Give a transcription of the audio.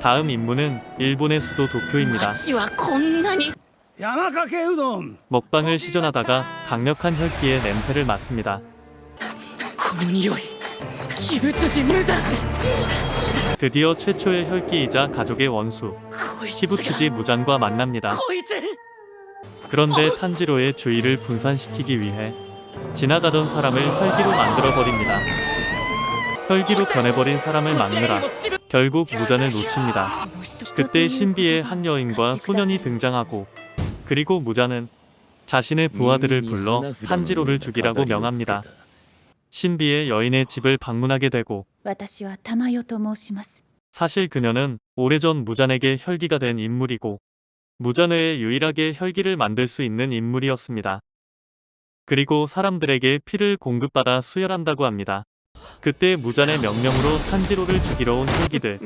다음 임무는 일본의 수도 도쿄입니다. 街はこんなに山かけうどん 먹방을 시전하다가 강력한 혈기의 냄새를 맡습니다. この匂い鬼物人無残 드디어 최초의 혈기이자 가족의 원수 こいつ 히부츠지 무잔과 만납니다. こいつ 그런데 탄지로의 주의를 분산시키기 위해 지나가던 사람을 혈기로 만들어 버립니다. 혈기로 변해버린 사람을 막느라 결국 무잔을 놓칩니다. 그때 신비의 한 여인과 소년이 등장하고 그리고 무잔은 자신의 부하들을 불러 한지로를 죽이라고 명합니다. 신비의 여인의 집을 방문하게 되고 사실 그녀는 오래전 무잔에게 혈기가 된 인물이고 무잔의 유일하게 혈기를 만들 수 있는 인물이었습니다. 그리고 사람들에게 피를 공급받아 수혈한다고 합니다. 그때 무잔의 명령으로 탄지로를 죽이러 온 혈기들